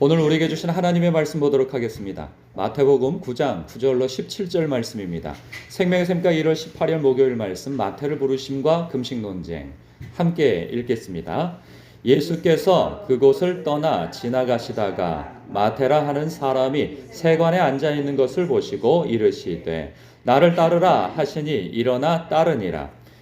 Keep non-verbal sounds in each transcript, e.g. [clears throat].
오늘 우리에게 주신 하나님의 말씀 보도록 하겠습니다. 마태복음 9장 9절로 17절 말씀입니다. 생명의 샘가 1월 18일 목요일 말씀 마태를 부르심과 금식 논쟁 함께 읽겠습니다. 예수께서 그곳을 떠나 지나가시다가 마테라 하는 사람이 세관에 앉아 있는 것을 보시고 이르시되 나를 따르라 하시니 일어나 따르니라.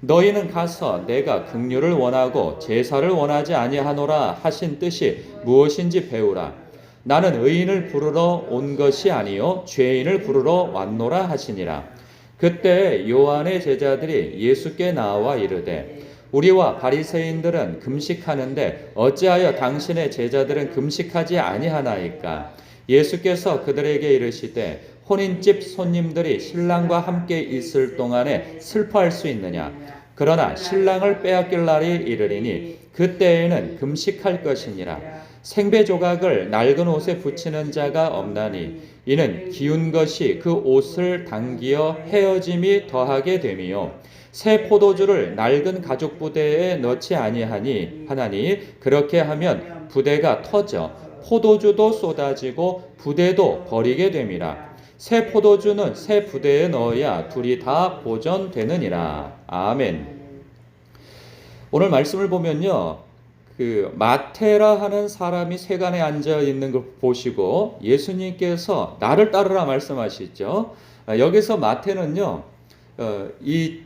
너희는 가서 내가 긍휼을 원하고 제사를 원하지 아니하노라 하신 뜻이 무엇인지 배우라. 나는 의인을 부르러 온 것이 아니요 죄인을 부르러 왔노라 하시니라. 그때 요한의 제자들이 예수께 나와 이르되 우리와 바리새인들은 금식하는데 어찌하여 당신의 제자들은 금식하지 아니하나이까? 예수께서 그들에게 이르시되 혼인집 손님들이 신랑과 함께 있을 동안에 슬퍼할 수 있느냐? 그러나 신랑을 빼앗길 날이 이르리니 그때에는 금식할 것이니라. 생배 조각을 낡은 옷에 붙이는 자가 없나니 이는 기운 것이 그 옷을 당기어 헤어짐이 더하게 됨이요. 새 포도주를 낡은 가죽 부대에 넣지 아니하니 하나니 그렇게 하면 부대가 터져 포도주도 쏟아지고 부대도 버리게 됨이라. 새 포도주는 새 부대에 넣어야 둘이 다 보존되느니라. 아멘. 오늘 말씀을 보면요. 그 마테라 하는 사람이 세간에 앉아 있는 걸 보시고 예수님께서 나를 따르라 말씀하시죠. 아, 여기서 마태는요. 어, 이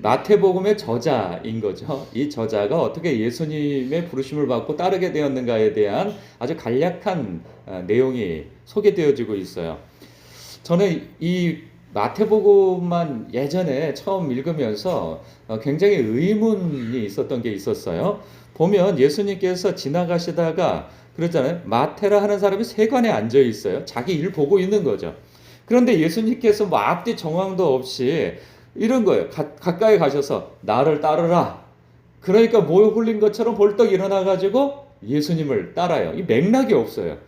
마태복음의 저자인 거죠. 이 저자가 어떻게 예수님의 부르심을 받고 따르게 되었는가에 대한 아주 간략한 어, 내용이 소개되어지고 있어요. 저는 이 마태복음만 예전에 처음 읽으면서 어, 굉장히 의문이 있었던 게 있었어요. 보면 예수님께서 지나가시다가 그러잖아요. 마테라 하는 사람이 세관에 앉아 있어요. 자기 일 보고 있는 거죠. 그런데 예수님께서 뭐 앞뒤 정황도 없이 이런 거예요. 가, 가까이 가셔서 나를 따르라. 그러니까 모여 홀린 것처럼 벌떡 일어나 가지고 예수님을 따라요. 이 맥락이 없어요.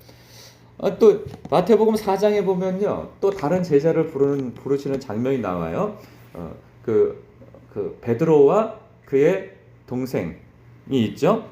아, 또 마태복음 4장에 보면요. 또 다른 제자를 부르는 부르시는 장면이 나와요. 어, 그, 그 베드로와 그의 동생이 있죠.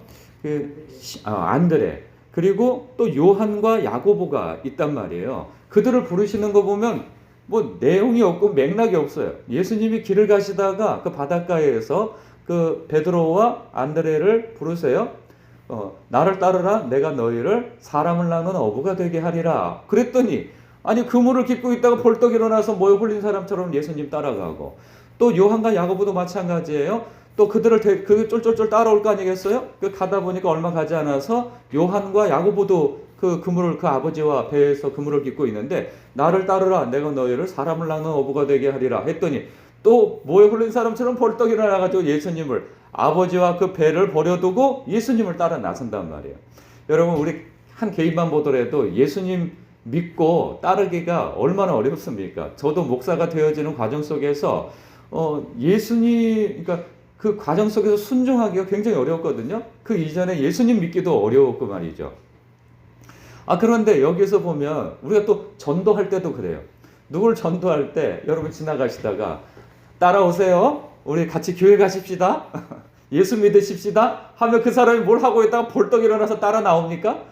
그 아, 안드레 그리고 또 요한과 야고보가 있단 말이에요. 그들을 부르시는 거 보면 뭐 내용이 없고 맥락이 없어요. 예수님이 길을 가시다가 그 바닷가에서 그 베드로와 안드레를 부르세요. 어, 나를 따르라 내가 너희를 사람을 낳는 어부가 되게 하리라. 그랬더니 아니 그물을 깃고 있다가 벌떡 일어나서 모여 홀린 사람처럼 예수님 따라가고 또 요한과 야고보도 마찬가지예요. 또 그들을 대, 그 쫄쫄쫄 따라올 거 아니겠어요? 그 가다 보니까 얼마 가지 않아서 요한과 야고보도 그 그물을 그 아버지와 배에서 그물을 깃고 있는데 나를 따르라 내가 너희를 사람을 낳는 어부가 되게 하리라 했더니 또 모여 홀린 사람처럼 벌떡 일어나가지고 예수님을 아버지와 그 배를 버려두고 예수님을 따라 나선단 말이에요. 여러분 우리 한 개인만 보더라도 예수님 믿고 따르기가 얼마나 어렵습니까? 저도 목사가 되어지는 과정 속에서 어, 예수님 그러니까 그 과정 속에서 순종하기가 굉장히 어려웠거든요. 그 이전에 예수님 믿기도 어려웠고 말이죠. 아 그런데 여기서 보면 우리가 또 전도할 때도 그래요. 누굴 전도할 때 여러분 지나가시다가 따라오세요. 우리 같이 교회 가십시다. [laughs] 예수 믿으십시다. 하면 그 사람이 뭘 하고 있다가 벌떡 일어나서 따라 나옵니까?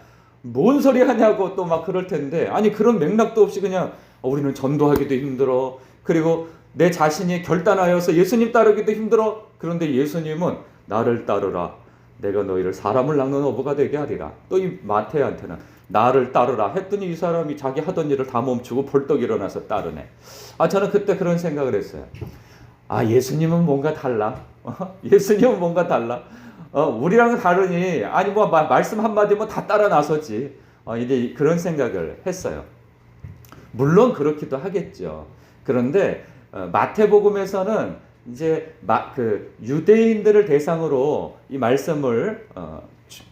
뭔 소리 하냐고 또 막 그럴 텐데 아니 그런 맥락도 없이 그냥 어, 우리는 전도하기도 힘들어. 그리고 내 자신이 결단하여서 예수님 따르기도 힘들어. 그런데 예수님은 나를 따르라. 내가 너희를 사람을 낳는 어부가 되게 하리라. 또 이 마태한테는 나를 따르라 했더니 이 사람이 자기 하던 일을 다 멈추고 벌떡 일어나서 따르네. 아 저는 그때 그런 생각을 했어요. 아 예수님은 뭔가 달라. [laughs] 예수님은 뭔가 달라. 어, 우리랑은 다르니 아니 뭐 마, 말씀 한마디면 다 따라 나서지. 어, 이제 그런 생각을 했어요. 물론 그렇기도 하겠죠. 그런데 어, 마태복음에서는 이제 마, 그 유대인들을 대상으로 이 말씀을 어,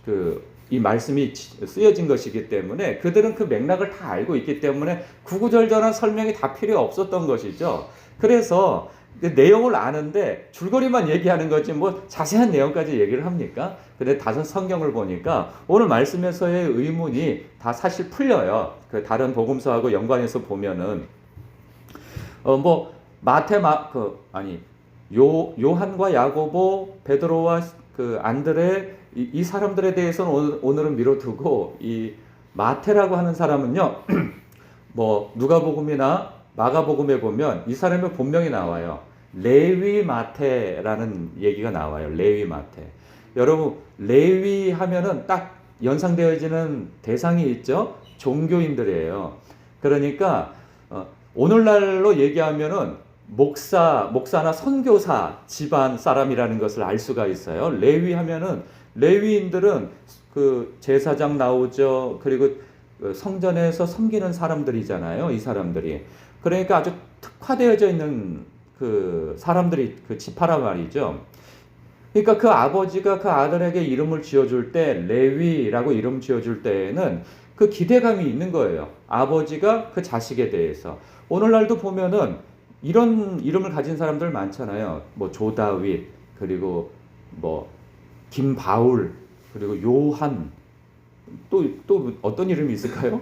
그 이 말씀이 지- 쓰여진 것이기 때문에 그들은 그 맥락을 다 알고 있기 때문에 구구절절한 설명이 다 필요 없었던 것이죠. 그래서 그 내용을 아는데 줄거리만 얘기하는 거지 뭐 자세한 내용까지 얘기를 합니까? 근데 다른 성경을 보니까 오늘 말씀에서의 의문이 다 사실 풀려요. 그 다른 복음서하고 연관해서 보면은 어 뭐 마태 마그 아니 요 요한과 야고보 베드로와 그 안드레 이, 이 사람들에 대해서는 오늘, 오늘은 미뤄두고 이 마태라고 하는 사람은요 [clears throat] 뭐 누가복음이나 마가복음에 보면 이 사람의 본명이 나와요 레위 마태라는 얘기가 나와요 레위 마태 여러분 레위 하면은 딱 연상되어지는 대상이 있죠 종교인들이에요 그러니까 어, 오늘날로 얘기하면은 목사, 목사나 선교사 집안 사람이라는 것을 알 수가 있어요. 레위 하면은 레위인들은 그 제사장 나오죠. 그리고 그 성전에서 섬기는 사람들이잖아요. 이 사람들이. 그러니까 아주 특화되어져 있는 그 사람들이 그 지파란 말이죠. 그러니까 그 아버지가 그 아들에게 이름을 지어줄 때 레위라고 이름 지어줄 때에는 그 기대감이 있는 거예요. 아버지가 그 자식에 대해서. 오늘날도 보면은 이런 이름을 가진 사람들 많잖아요. 뭐 조다윗 그리고 뭐 김바울 그리고 요한 또 또 어떤 이름이 있을까요?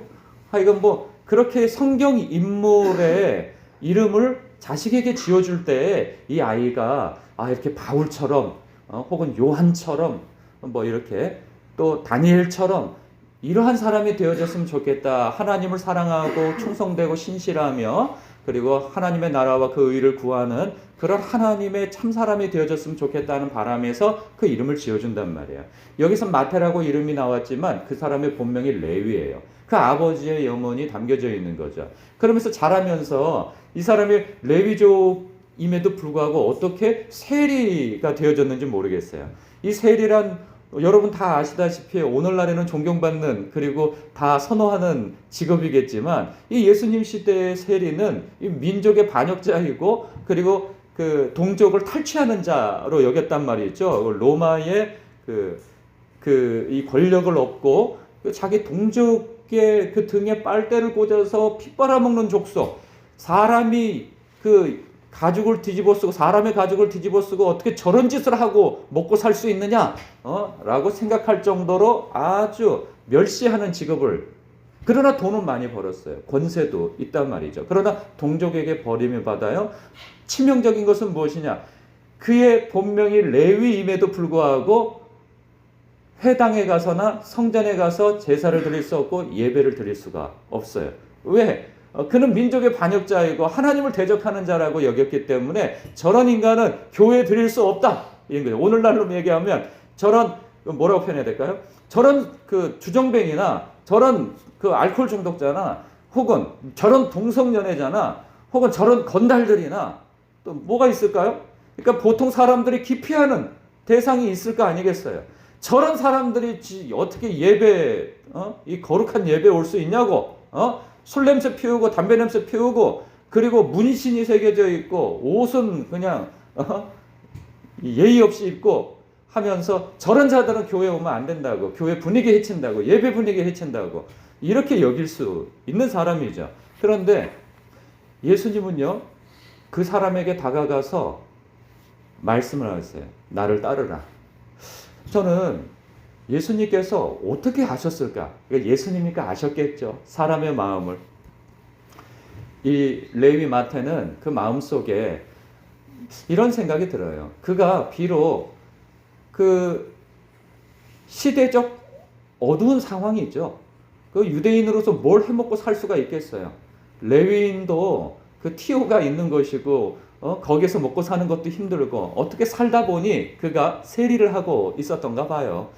하여간 뭐 그렇게 성경 인물의 이름을 자식에게 지어줄 때 이 아이가 아 이렇게 바울처럼 어, 혹은 요한처럼 뭐 이렇게 또 다니엘처럼 이러한 사람이 되어졌으면 좋겠다. 하나님을 사랑하고 충성되고 신실하며 그리고 하나님의 나라와 그 의를 구하는 그런 하나님의 참 사람이 되어졌으면 좋겠다는 바람에서 그 이름을 지어준단 말이에요. 여기서 마태라고 이름이 나왔지만 그 사람의 본명이 레위예요. 그 아버지의 영혼이 담겨져 있는 거죠. 그러면서 자라면서 이 사람이 레위족임에도 불구하고 어떻게 세리가 되어졌는지 모르겠어요. 이 세리란 여러분 다 아시다시피 오늘날에는 존경받는 그리고 다 선호하는 직업이겠지만 이 예수님 시대의 세리는 이 민족의 반역자이고 그리고 그 동족을 탈취하는 자로 여겼단 말이죠. 로마의 그 그 이 권력을 얻고 그 자기 동족의 그 등에 빨대를 꽂아서 피 빨아먹는 족속 사람이 그 가죽을 뒤집어 쓰고 사람의 가죽을 뒤집어 쓰고 어떻게 저런 짓을 하고 먹고 살 수 있느냐? 어? 라고 생각할 정도로 아주 멸시하는 직업을 그러나 돈은 많이 벌었어요. 권세도 있단 말이죠. 그러나 동족에게 버림을 받아요. 치명적인 것은 무엇이냐? 그의 본명이 레위임에도 불구하고 회당에 가서나 성전에 가서 제사를 드릴 수 없고 예배를 드릴 수가 없어요. 왜? 어, 그는 민족의 반역자이고 하나님을 대적하는 자라고 여겼기 때문에 저런 인간은 교회에 드릴 수 없다. 이런 거죠. 오늘날로 얘기하면 저런 뭐라고 표현해야 될까요? 저런 그 주정뱅이나 저런 그 알코올 중독자나 혹은 저런 동성연애자나 혹은 저런 건달들이나 또 뭐가 있을까요? 그러니까 보통 사람들이 기피하는 대상이 있을 거 아니겠어요? 저런 사람들이 지- 어떻게 예배, 어? 이 거룩한 예배 올 수 있냐고, 어? 술 냄새 피우고 담배 냄새 피우고 그리고 문신이 새겨져 있고 옷은 그냥 어? 예의 없이 입고 하면서 저런 자들은 교회 오면 안 된다고 교회 분위기 해친다고 예배 분위기 해친다고 이렇게 여길 수 있는 사람이죠. 그런데 예수님은요 그 사람에게 다가가서 말씀을 하세요. 나를 따르라. 저는 예수님께서 어떻게 아셨을까? 그러니까 예수님이니까 아셨겠죠. 사람의 마음을. 이 레위 마태는 그 마음 속에 이런 생각이 들어요. 그가 비록 그 시대적 어두운 상황이 있죠. 그 유대인으로서 뭘 해먹고 살 수가 있겠어요. 레위인도 그 티오가 있는 것이고 어, 거기서 먹고 사는 것도 힘들고 어떻게 살다 보니 그가 세리를 하고 있었던가 봐요.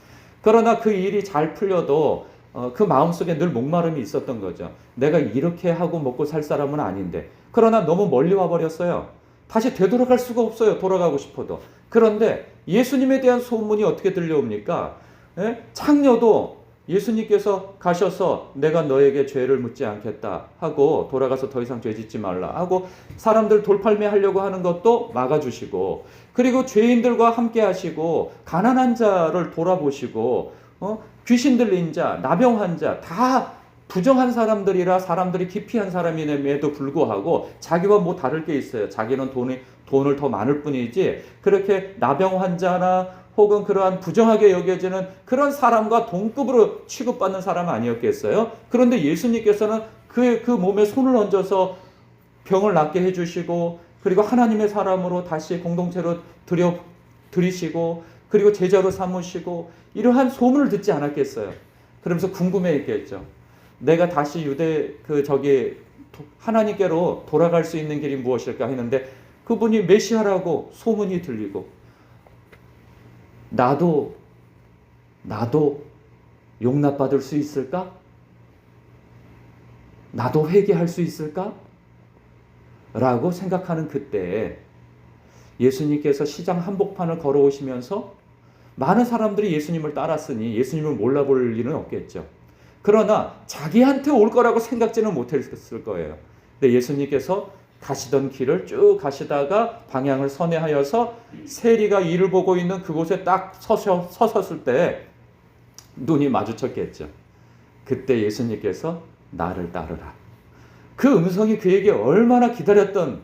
그러나 그 일이 잘 풀려도 어, 그 마음속에 늘 목마름이 있었던 거죠. 내가 이렇게 하고 먹고 살 사람은 아닌데. 그러나 너무 멀리 와버렸어요. 다시 되돌아갈 수가 없어요. 돌아가고 싶어도. 그런데 예수님에 대한 소문이 어떻게 들려옵니까? 예? 창녀도 예수님께서 가셔서 내가 너에게 죄를 묻지 않겠다 하고 돌아가서 더 이상 죄 짓지 말라 하고 사람들 돌팔매 하려고 하는 것도 막아주시고 그리고 죄인들과 함께 하시고 가난한 자를 돌아보시고 어? 귀신 들린 자, 나병 환자 다 부정한 사람들이라 사람들이 기피한 사람임에도 불구하고 자기와 뭐 다를 게 있어요. 자기는 돈이 돈을 더 많을 뿐이지 그렇게 나병 환자나 혹은 그러한 부정하게 여겨지는 그런 사람과 동급으로 취급받는 사람 아니었겠어요? 그런데 예수님께서는 그, 그 몸에 손을 얹어서 병을 낫게 해주시고 그리고 하나님의 사람으로 다시 공동체로 들여 들이시고 그리고 제자로 삼으시고 이러한 소문을 듣지 않았겠어요. 그러면서 궁금해했겠죠. 내가 다시 유대 그 저기 하나님께로 돌아갈 수 있는 길이 무엇일까 했는데 그분이 메시아라고 소문이 들리고 나도 나도 용납받을 수 있을까? 나도 회개할 수 있을까? 라고 생각하는 그때 예수님께서 시장 한복판을 걸어오시면서 많은 사람들이 예수님을 따랐으니 예수님을 몰라볼 일은 없겠죠. 그러나 자기한테 올 거라고 생각지는 못했을 거예요. 근데 예수님께서 가시던 길을 쭉 가시다가 방향을 선회하여서 세리가 이를 보고 있는 그곳에 딱 서서, 서섰을 때 눈이 마주쳤겠죠. 그때 예수님께서 나를 따르라. 그 음성이 그에게 얼마나 기다렸던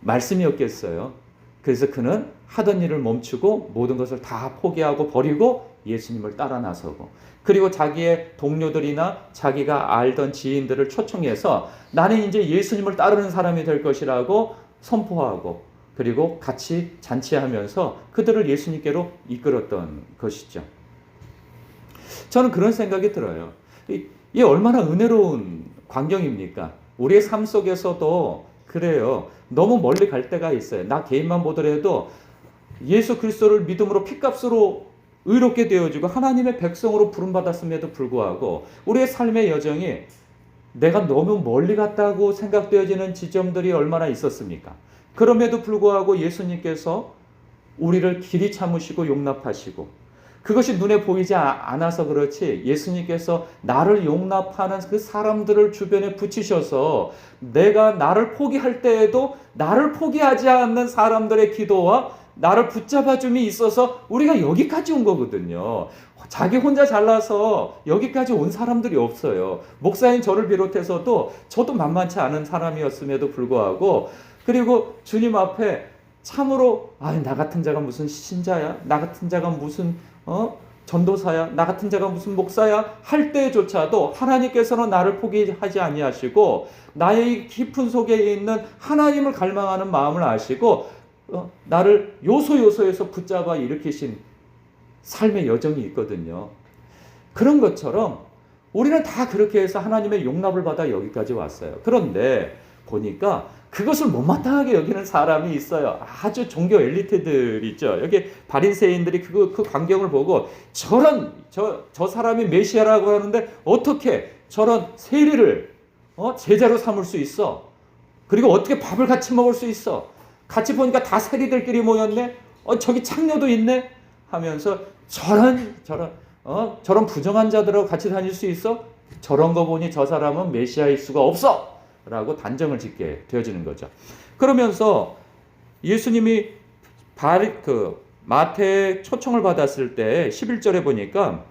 말씀이었겠어요. 그래서 그는 하던 일을 멈추고 모든 것을 다 포기하고 버리고 예수님을 따라 나서고 그리고 자기의 동료들이나 자기가 알던 지인들을 초청해서 나는 이제 예수님을 따르는 사람이 될 것이라고 선포하고 그리고 같이 잔치하면서 그들을 예수님께로 이끌었던 것이죠. 저는 그런 생각이 들어요. 이 얼마나 은혜로운 광경입니까? 우리의 삶 속에서도 그래요. 너무 멀리 갈 때가 있어요. 나 개인만 보더라도 예수 그리스도를 믿음으로 피값으로 의롭게 되어지고 하나님의 백성으로 부름받았음에도 불구하고 우리의 삶의 여정이 내가 너무 멀리 갔다고 생각되어지는 지점들이 얼마나 있었습니까? 그럼에도 불구하고 예수님께서 우리를 길이 참으시고 용납하시고 그것이 눈에 보이지 아, 않아서 그렇지 예수님께서 나를 용납하는 그 사람들을 주변에 붙이셔서 내가 나를 포기할 때에도 나를 포기하지 않는 사람들의 기도와 나를 붙잡아 줌이 있어서 우리가 여기까지 온 거거든요. 자기 혼자 잘나서 여기까지 온 사람들이 없어요. 목사인 저를 비롯해서도 저도 만만치 않은 사람이었음에도 불구하고 그리고 주님 앞에 참으로 아나 같은 자가 무슨 신자야? 나 같은 자가 무슨 어? 전도사야, 나 같은 자가 무슨 목사야 할 때조차도 하나님께서는 나를 포기하지 아니하시고 나의 깊은 속에 있는 하나님을 갈망하는 마음을 아시고 어, 나를 요소 요소에서 붙잡아 일으키신 삶의 여정이 있거든요. 그런 것처럼 우리는 다 그렇게 해서 하나님의 용납을 받아 여기까지 왔어요. 그런데 보니까 그것을 못마땅하게 여기는 사람이 있어요. 아주 종교 엘리트들 있죠. 여기 바리새인들이 그, 그 광경을 보고 저런 저, 저 사람이 메시아라고 하는데 어떻게 저런 세리를 어? 제자로 삼을 수 있어? 그리고 어떻게 밥을 같이 먹을 수 있어? 같이 보니까 다 세리들끼리 모였네. 어 저기 창녀도 있네. 하면서 저런 저런 어 저런 부정한 자들하고 같이 다닐 수 있어? 저런 거 보니 저 사람은 메시아일 수가 없어. 라고 단정을 짓게 되어지는 거죠. 그러면서 예수님이 발, 그, 마태 초청을 받았을 때 11절에 보니까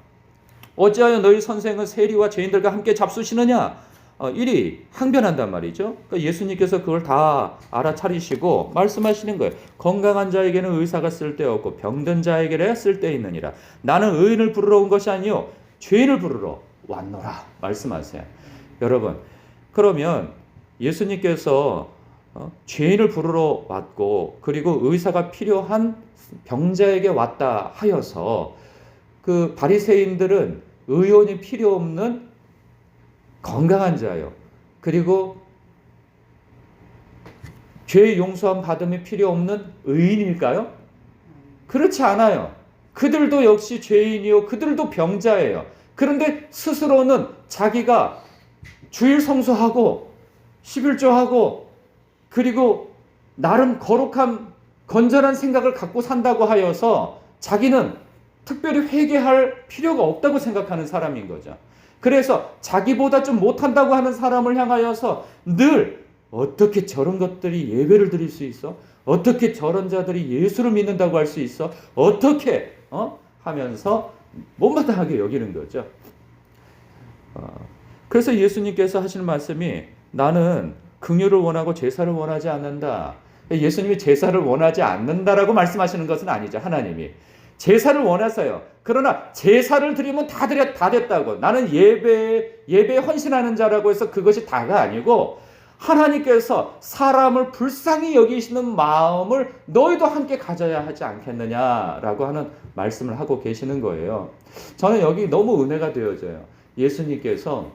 어찌하여 너희 선생은 세리와 죄인들과 함께 잡수시느냐? 어, 1위 항변한단 말이죠. 그러니까 예수님께서 그걸 다 알아차리시고 말씀하시는 거예요. 건강한 자에게는 의사가 쓸데없고 병든 자에게는 쓸데있느니라. 나는 의인을 부르러 온 것이 아니요 죄인을 부르러 왔노라 말씀하세요. 여러분 그러면 예수님께서 어, 죄인을 부르러 왔고 그리고 의사가 필요한 병자에게 왔다 하여서 그 바리새인들은 의원이 필요 없는 건강한 자요. 그리고 죄 용서함 받음이 필요 없는 의인일까요? 그렇지 않아요. 그들도 역시 죄인이요. 그들도 병자예요. 그런데 스스로는 자기가 주일 성수하고 11조하고 그리고 나름 거룩한 건전한 생각을 갖고 산다고 하여서 자기는 특별히 회개할 필요가 없다고 생각하는 사람인 거죠. 그래서 자기보다 좀 못한다고 하는 사람을 향하여서 늘 어떻게 저런 것들이 예배를 드릴 수 있어? 어떻게 저런 자들이 예수를 믿는다고 할 수 있어? 어떻게 어? 하면서 못마땅하게 여기는 거죠. 어, 그래서 예수님께서 하시는 말씀이 나는 긍휼을 원하고 제사를 원하지 않는다. 예수님이 제사를 원하지 않는다라고 말씀하시는 것은 아니죠. 하나님이 제사를 원하세요. 그러나 제사를 드리면 다 드려 다 됐다고. 나는 예배 예배 헌신하는 자라고 해서 그것이 다가 아니고 하나님께서 사람을 불쌍히 여기시는 마음을 너희도 함께 가져야 하지 않겠느냐라고 하는 말씀을 하고 계시는 거예요. 저는 여기 너무 은혜가 되어져요. 예수님께서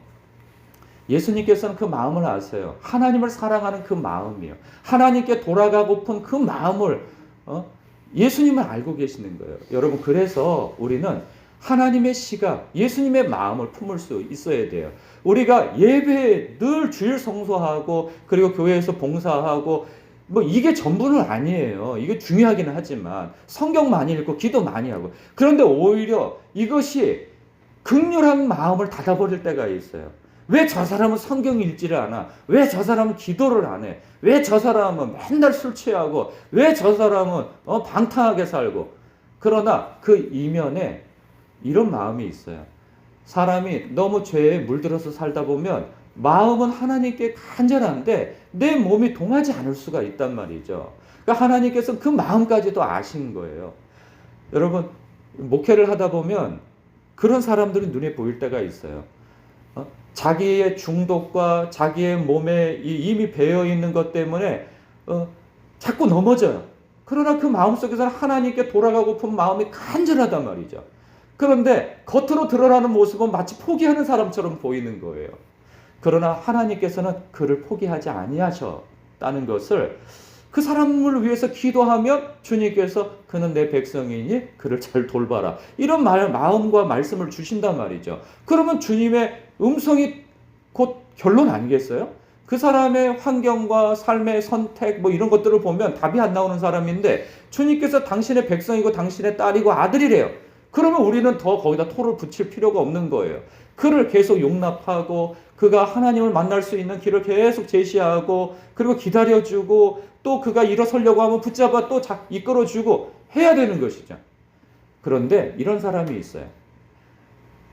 예수님께서는 그 마음을 아세요. 하나님을 사랑하는 그 마음이요. 하나님께 돌아가고픈 그 마음을 어? 예수님을 알고 계시는 거예요. 여러분 그래서 우리는 하나님의 시각, 예수님의 마음을 품을 수 있어야 돼요. 우리가 예배 늘 주일 성소하고 그리고 교회에서 봉사하고 뭐 이게 전부는 아니에요. 이게 중요하기는 하지만 성경 많이 읽고 기도 많이 하고 그런데 오히려 이것이 극렬한 마음을 닫아버릴 때가 있어요. 왜 저 사람은 성경 읽지를 않아? 왜 저 사람은 기도를 안 해? 왜 저 사람은 맨날 술 취하고? 왜 저 사람은 어, 방탕하게 살고? 그러나 그 이면에 이런 마음이 있어요. 사람이 너무 죄에 물들어서 살다 보면 마음은 하나님께 간절한데 내 몸이 동하지 않을 수가 있단 말이죠. 그러니까 하나님께서 그 마음까지도 아신 거예요. 여러분 목회를 하다 보면 그런 사람들이 눈에 보일 때가 있어요. 어? 자기의 중독과 자기의 몸에 이미 배어 있는 것 때문에 어, 자꾸 넘어져요. 그러나 그 마음 속에서는 하나님께 돌아가고픈 마음이 간절하단 말이죠. 그런데 겉으로 드러나는 모습은 마치 포기하는 사람처럼 보이는 거예요. 그러나 하나님께서는 그를 포기하지 아니하셨다는 것을 그 사람을 위해서 기도하면 주님께서 그는 내 백성이니 그를 잘 돌봐라. 이런 말, 마음과 말씀을 주신단 말이죠. 그러면 주님의 음성이 곧 결론 아니겠어요? 그 사람의 환경과 삶의 선택 뭐 이런 것들을 보면 답이 안 나오는 사람인데 주님께서 당신의 백성이고 당신의 딸이고 아들이래요. 그러면 우리는 더 거기다 토를 붙일 필요가 없는 거예요. 그를 계속 용납하고 그가 하나님을 만날 수 있는 길을 계속 제시하고 그리고 기다려주고 또 그가 일어서려고 하면 붙잡아 또 이끌어주고 해야 되는 것이죠. 그런데 이런 사람이 있어요.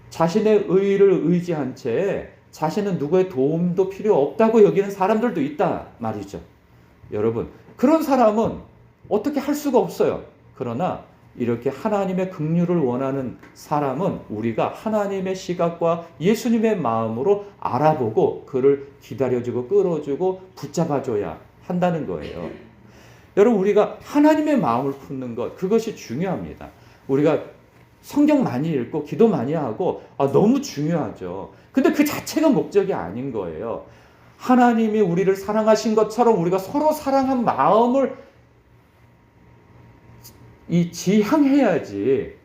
자신의 의를 의지한 채 자신은 누구의 도움도 필요 없다고 여기는 사람들도 있다 말이죠. 여러분, 그런 사람은 어떻게 할 수가 없어요. 그러나 이렇게 하나님의 긍휼을 원하는 사람은 우리가 하나님의 시각과 예수님의 마음으로 알아보고 그를 기다려주고 끌어주고 붙잡아줘야 한다는 거예요. 여러분 우리가 하나님의 마음을 품는 것 그것이 중요합니다. 우리가 성경 많이 읽고 기도 많이 하고 아, 너무 중요하죠. 근데 그 자체가 목적이 아닌 거예요. 하나님이 우리를 사랑하신 것처럼 우리가 서로 사랑한 마음을 이 지향해야지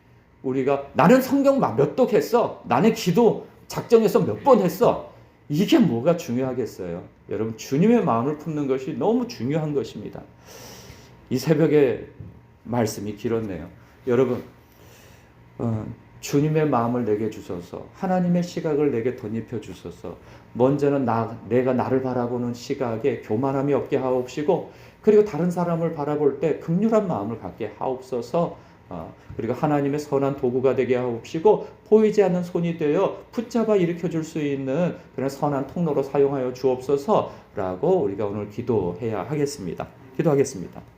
우리가 나는 성경 몇 독 했어. 나는 기도 작정해서 몇 번 했어. 이게 뭐가 중요하겠어요. 여러분 주님의 마음을 품는 것이 너무 중요한 것입니다. 이 새벽에 말씀이 길었네요. 여러분 어, 주님의 마음을 내게 주셔서 하나님의 시각을 내게 덧입혀 주셔서 먼저는 나 내가 나를 바라보는 시각에 교만함이 없게 하옵시고 그리고 다른 사람을 바라볼 때 극률한 마음을 갖게 하옵소서. 어, 그리고 하나님의 선한 도구가 되게 하옵시고 보이지 않는 손이 되어 붙잡아 일으켜 줄 수 있는 그런 선한 통로로 사용하여 주옵소서라고 우리가 오늘 기도해야 하겠습니다. 기도하겠습니다.